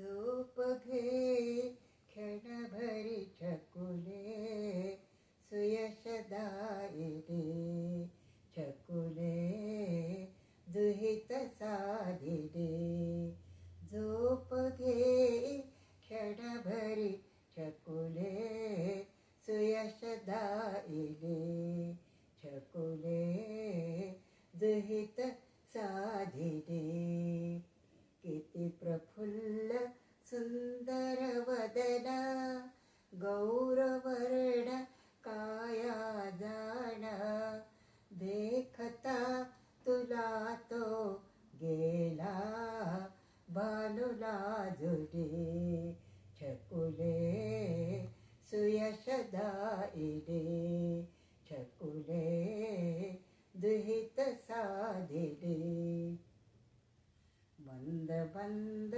झोप घे क्षणभरी छकुले सुयशदायिले छकुले दुहित साधिले झोप घे क्षणभरी छकुले सुयशदायिले छकुले दुहित साधिले किती प्रफुल्ल सुंदर वदना गौरवर्ण काया जाण देखता तुला तो गेला बालुला जुडे छकुले सुयशदाईले छकुले दुहित साधिले। मंद मंद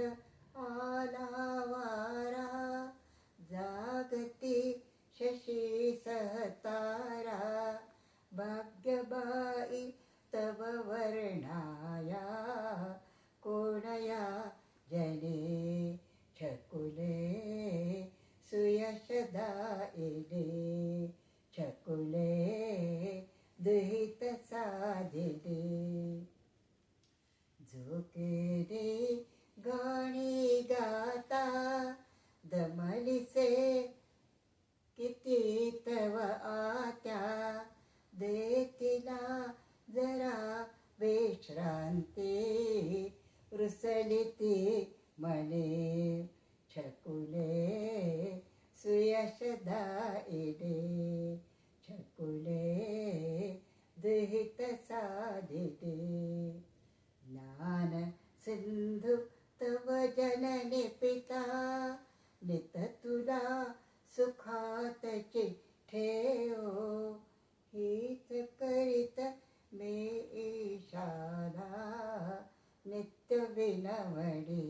झोके डे गाणी गाता दमलीसे किती तव आत्या. देतीला जरा विश्रांती रुसलिती मने छकुले सुयशदा इडे जनने पिता नित तुला सुखातचे ठेव. हीच करीत मे ईशाला नित्य विनवडे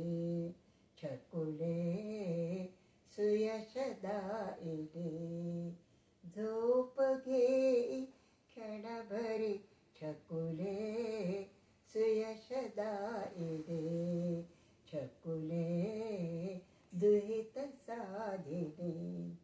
छकुले सुयशदा झोप घे क्षणभरी छकुले again.